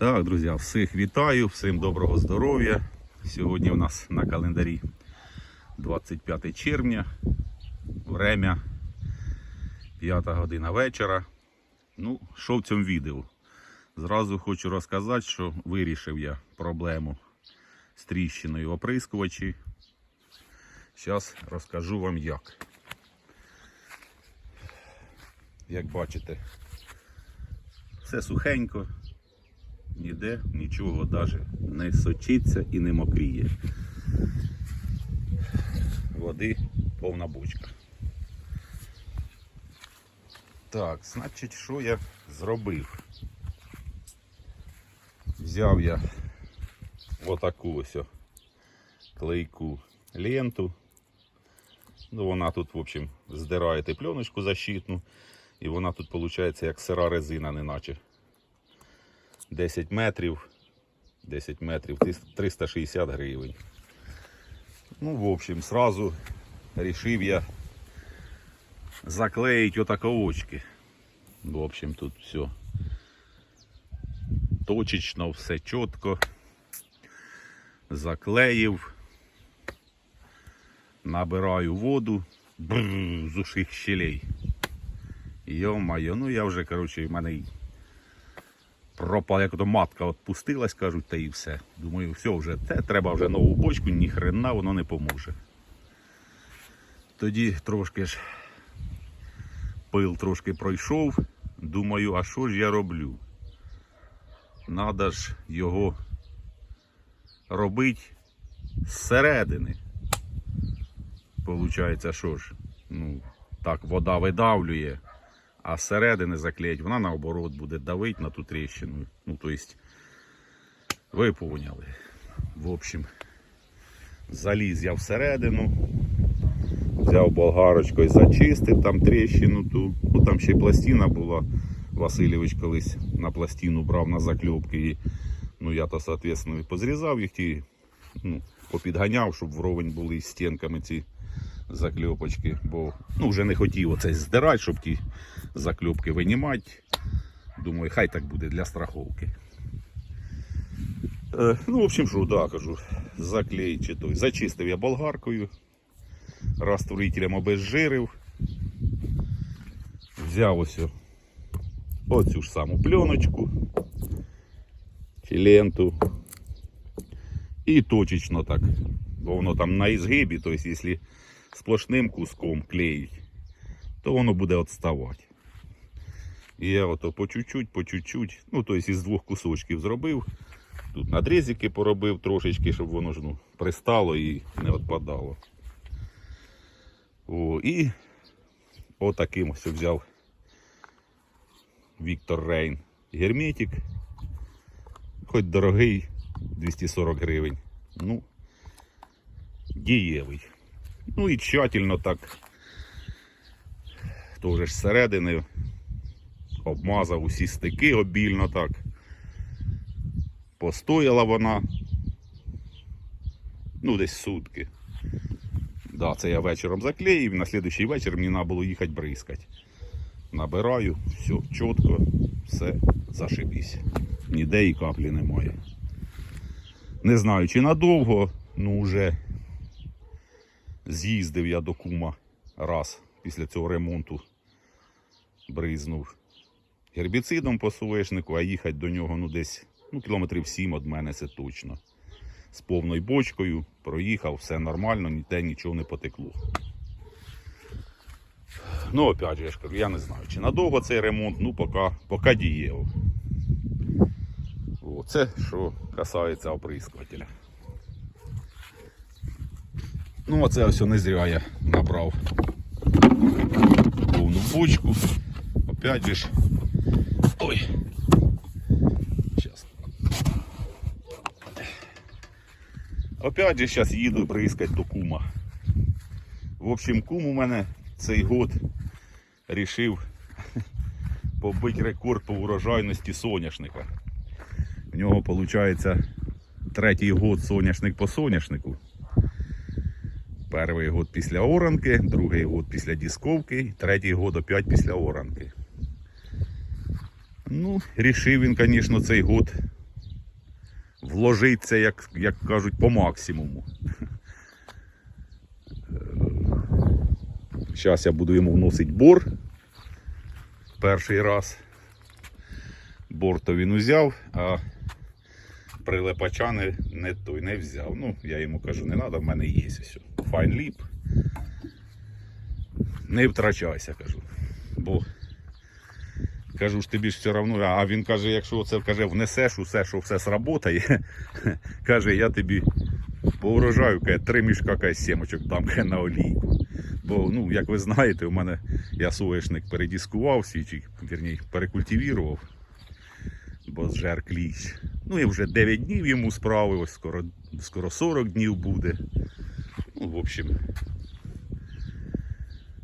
Так, друзі, всіх вітаю, всім доброго здоров'я. Сьогодні у нас на календарі 25 червня, время 5 година вечора. Ну, що в цьому відео? Зразу хочу розказати, що вирішив я проблему з тріщиною оприскувачі. Зараз розкажу вам як. Як бачите, все сухенько, ніде нічого навіть не сочиться і не мокріє. Води повна бочка. Так, значить, що я зробив? Взяв я отаку ось клейку ленту. Ну, вона тут, в общем, здираєте пленочку защитну, і вона тут виходить як сира резина, неначе. 10 метрів, 10 метрів, 360 гривень. Ну, в общем, сразу решив я заклеить отаковочки. В общем, тут все точечно, все чітко. Заклеїв. Набираю воду бррр, з усіх щелей. Йо-моє, ну я вже, коротше, в мене пропала, як то матка отпустилась, кажуть, та і все. Думаю, все, вже те, треба вже нову бочку, ні хрена воно не поможе. Тоді трошки ж пил трошки пройшов. Думаю, а що ж я роблю? Надо ж його робити зсередини. Получається, що ж? Ну, так, вода видавлює, а зсередини заклеїть, вона наоборот буде давити на ту тріщину. Ну, то ви поняли. В общем, заліз я всередину, взяв болгарочкою, зачистив там тріщину ту. Ну там ще й пластина була. Васильович колись на пластину брав на закльопки. І, ну я то, соответственно, і позрізав їх ті, ну, попідганяв, щоб вровень були із стінками ці закльопочки. Бо ну, вже не хотів оце здирати, щоб ті закльопки винімати. Думаю, хай так буде для страховки. Е, ну, в общем, що, да, кажу, заклей чи той. Зачистив я болгаркою, розтворителем обезжирив. Взяв ось оцю ж саму пленочку чи ленту. І точечно так. Бо воно там на ізгибі, тобто, якщо сплошним куском клеїть, то воно буде відставати. І я ото по чуть-чуть, по чуть-чуть, ну, тобто із двох кусочків зробив. Тут надрізики поробив трошечки, щоб воно ж ну, пристало і не відпадало. О, і отаким ось взяв Віктор Рейн герметик. Хоч дорогий, 240 гривень. Ну, дієвий. Ну і тщательно так. Теж ж зсередини обмазав усі стики обільно так. Постояла вона. Ну, десь сутки. Да, це я вечором заклеїв, на слідуючий вечір мені треба було їхати бризкати. Набираю, все чітко, все зашибісь. Ніде і каплі немає. Не знаю, чи надовго, ну вже з'їздив я до кума раз після цього ремонту. Бризнув гербіцидом по соєшнику, а їхати до нього ну десь ну, кілометрів 7 від мене це точно. З повною бочкою проїхав, все нормально, ніде нічого не потекло. Ну, опять же, я не знаю, чи надовго цей ремонт, ну поки, поки дієво. О, Це що касається оприскувателя. Ну, оце ось не зря я набрав повну бочку. Опять же ж. Ой. Сейчас. Опять же зараз їду бризкать до кума. В общем, кум у мене цей год рішив побити рекорд по урожайності соняшника. В нього виходить третій год соняшник по соняшнику. Перший год після оранки, другий год після дісковки, третій год опять після оранки. Ну, рішив він, звісно, цей год вложиться, як, як кажуть, по максимуму. Зараз я буду йому вносити бор. Перший раз. Бор то він узяв, а прилепача не, не той не взяв. Ну, я йому кажу, не треба, в мене є ось. Файн ліп. Не втрачайся, кажу. Бо кажу ж тобі ж все одно, а він каже, якщо це каже, внесеш усе, що все сработає, каже, я тобі по урожаю каже, три мішка каже, сімочок дам на олійку. Бо, ну, як ви знаєте, у мене я соєшник передіскував свій, чи, вірні, перекультивірував, бо зжер кліщ. Ну і вже 9 днів йому справи, ось скоро, скоро 40 днів буде. Ну, в общем,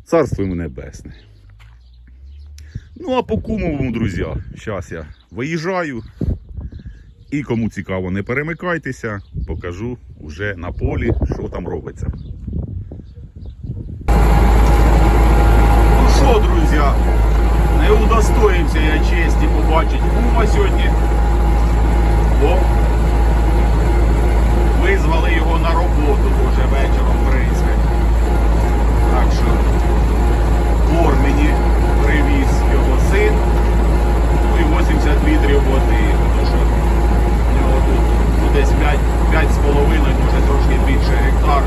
царство йому небесне. Ну, а по кумовому, друзі, зараз я виїжджаю. І кому цікаво, не перемикайтеся, покажу уже на полі, що там робиться. Ну що, друзі, не удостоївся я честі побачити кума сьогодні. Бо визвали його на роботу дуже вечором бризкать. Так що бор мені привіз його син. Ну і 80 літрів води. Тому що в нього тут ну, десь 5, 5 з половиною, може трошки більше гектар.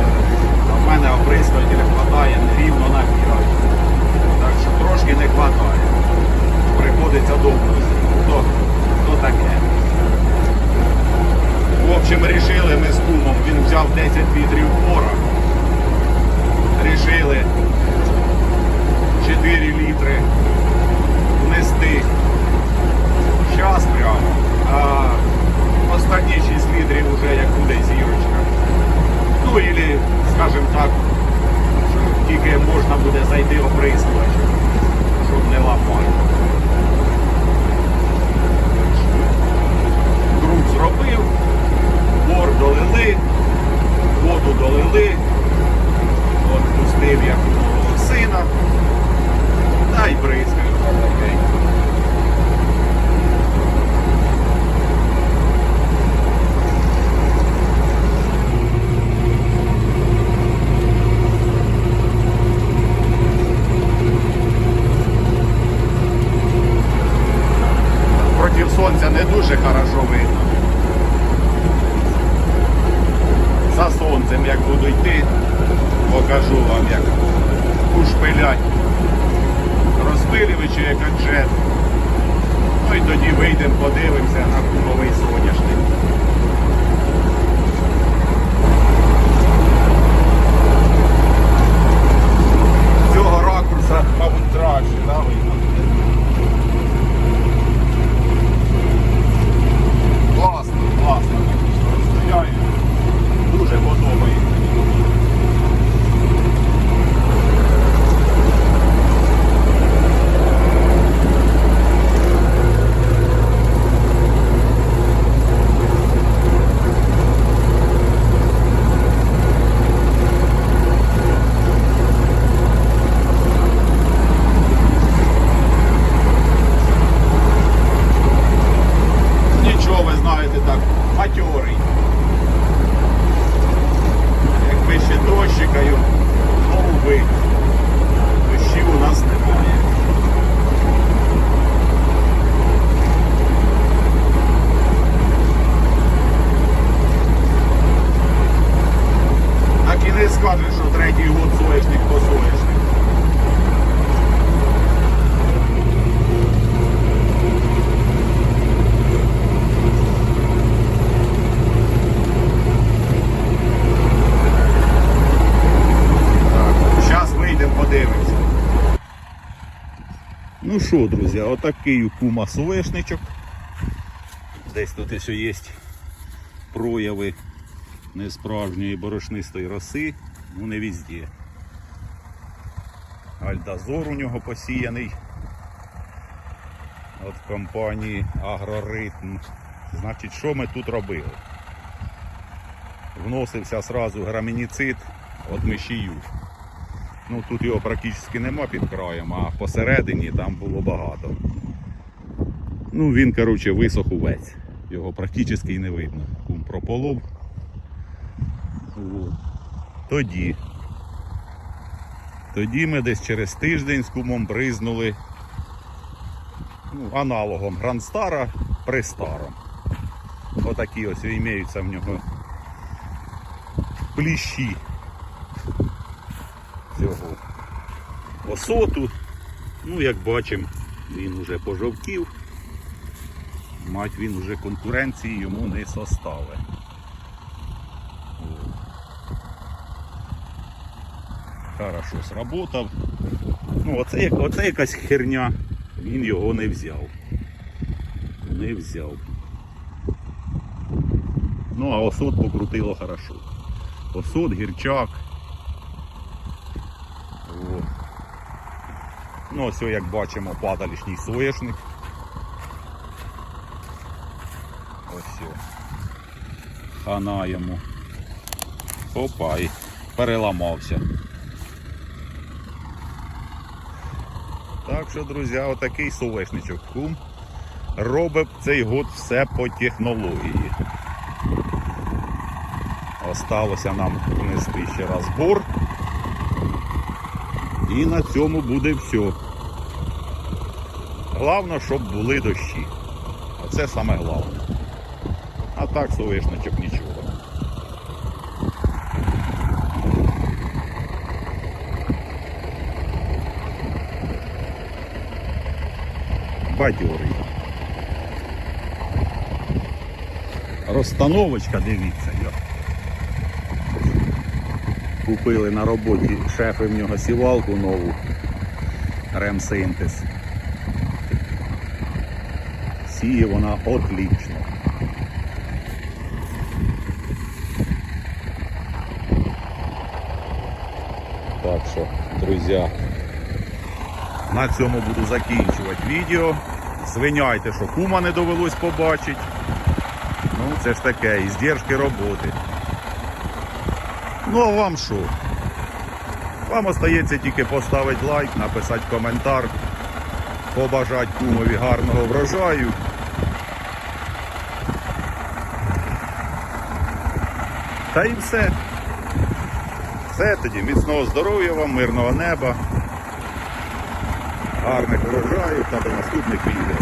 Е, А в мене оприскувателя вистачає рівно на 5. Так що трошки не вистачає. Приходиться довго. То, то таке. В общем, рішили ми з кумом, він взяв 10 літрів пора. Рішили 4 літри внести. Щас прямо. А останні 6 літрів вже як буде зірочка. Ну і, скажімо так, що тільки можна буде зайти оприскувач, щоб не лапати. Круг зробив, бор долили, воду долили, от пустив я у сина, та й бризкаю. помаленьку. Проти сонця не дуже хорошо видно. За сонцем, як буду йти, покажу вам, як ушпилять аджет. Ну і тоді вийдемо, подивимося на кумовий соняшник. З Цього ракурса, мабуть, краще, да, видно? Класно, класно. Розстояю. Дуже подобається. Нічого, ви знаєте, так, матьорий. Якби ще дощикаю, знову би. Дощів у нас немає. Так і не скажеш, що третій год соєшник по соєшник. Зараз вийдемо, подивимося. Ну що, друзі, отакий у кума соєшничок. Десь тут ось є прояви несправжньої борошнистої роси, ну не везде. Альдазор у нього посіяний. От компанії Агроритм. Значить, що ми тут робили? Вносився сразу грамініцид від мишію. Ну тут його практично нема під краєм, а посередині там було багато. Ну, він, коротше, висох увесь. Його практично і не видно. Кум прополов. Тоді. Тоді ми десь через тиждень з кумом бризнули ну, аналогом Грандстара при старом. Отакі ось імеються в нього пліщі цього осоту. Ну, як бачимо, він уже пожовтів. Мать він уже конкуренції йому не составить. Хорошо сработав. Ну, оце, оце якась херня. Він його не взяв. Не взяв. Ну, а осот покрутило хорошо. Осот, гірчак. О. Ну, ось, як бачимо, падалішній соєшник. Ось. Хана йому. Опа, і переламався. Так що, друзі, отакий соєшничок кум робить цей год все по технології. Осталося нам внести ще раз бор. І на цьому буде все. Головне, щоб були дощі. Оце саме головне. А так соєшничок нічого. Бадьорий. Розстановочка, дивіться. Купили на роботі шефи в нього сівалку нову. Ремсинтез. Сіє вона отлично. Так що, друзі, на цьому буду закінчувати відео. Звиняйте, що кума не довелось побачити. Ну, це ж таке, іздержки роботи. Ну а вам що? Вам остається тільки поставити лайк, написати коментар, побажати кумові гарного врожаю. Та і все. Все тоді. Міцного здоров'я вам, мирного неба, гарних врожаїв та до наступних відео.